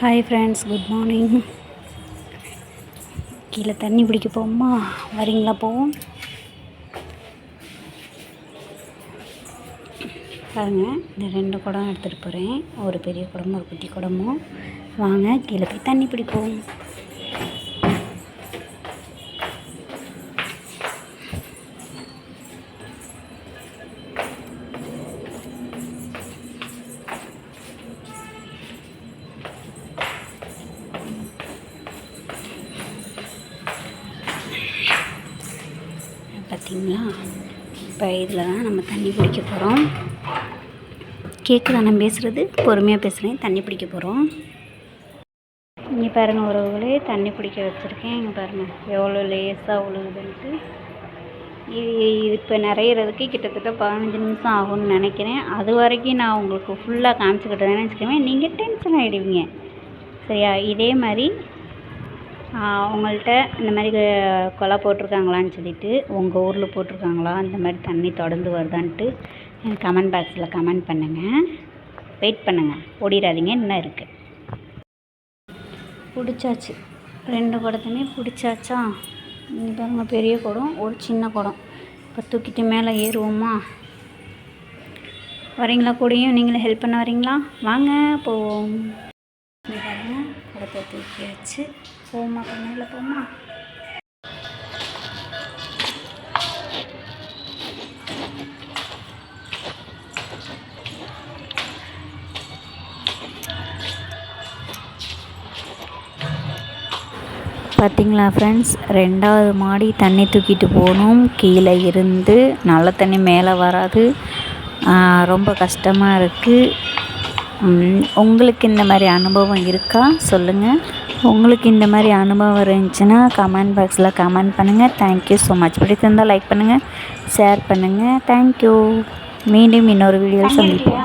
Hi friends good morning கீழே தண்ணி பிடிக்க போமா வரீங்களா போவோம்? பாருங்க இந்த ரெண்டு குடம் எடுத்துகிட்டு போகிறேன் ஒரு பெரிய குடமும் ஒரு குட்டி குடமும். வாங்க கீழே போய் தண்ணி பிடிப்போம் பார்த்தீங்களா? இப்போ இதில் தான் நம்ம தண்ணி பிடிக்க போகிறோம். கேட்குதா நான் பேசுகிறது பொறுமையாக பேசுகிறேன் தண்ணி பிடிக்க போகிறோம். இங்கே பாருங்கள் உறவுகளே தண்ணி பிடிக்க வச்சுருக்கேன். இங்கே பாருங்கள் எவ்வளோ லேசாக உழுகுதுன்ட்டு இது இது இப்போ நிறையிறதுக்கு கிட்டத்தட்ட பதினஞ்சு நிமிஷம் ஆகும்னு நினைக்கிறேன். அது வரைக்கும் நான் உங்களுக்கு ஃபுல்லாக காமிச்சிக்கிட்டேன்னு வச்சுக்கோங்க நீங்கள் டென்ஷன் ஆகிடுவீங்க சரியா? இதே மாதிரி உங்கள்கிட்ட இந்த மாதிரி குழா போட்டிருக்காங்களான்னு சொல்லிவிட்டு உங்கள் ஊரில் போட்டிருக்காங்களா? இந்த மாதிரி தண்ணி தொடர்ந்து வருதான்ட்டு கமெண்ட் பாக்ஸில் கமெண்ட் பண்ணுங்கள் வெயிட் பண்ணுங்கள் ஓடிடாதீங்க இன்னும் இருக்குது பிடிச்சாச்சு. ரெண்டு குடத்துமே பிடிச்சாச்சா? இங்கே பாருங்க. பெரிய குடம் ஒரு சின்ன குடம். இப்போ தூக்கிட்டு மேலே ஏறுவோமா? வரீங்களா கூடயும்? நீங்களும் ஹெல்ப் பண்ண வரீங்களா? வாங்க போவோம். பாருங்க தூக்கியாச்சு போமா பண்ணல போமா பார்த்தீங்களா ஃப்ரெண்ட்ஸ் ரெண்டாவது மாடி தண்ணி தூக்கிட்டு போகணும். கீழே இருந்து நல்ல தண்ணி மேலே வராது. ரொம்ப கஷ்டமாக இருக்குது உங்களுக்கு இந்த மாதிரி அனுபவம் இருக்கா? சொல்லுங்கள் உங்களுக்கு இந்த மாதிரி அனுபவம் இருந்துச்சுன்னா கமெண்ட் பாக்ஸில் கமெண்ட் பண்ணுங்கள் தேங்க்யூ ஸோ மச் பிடித்திருந்தால் லைக் பண்ணுங்கள் ஷேர் பண்ணுங்கள் தேங்க்யூ மீண்டும் இன்னொரு வீடியோவில் சந்திப்போம்.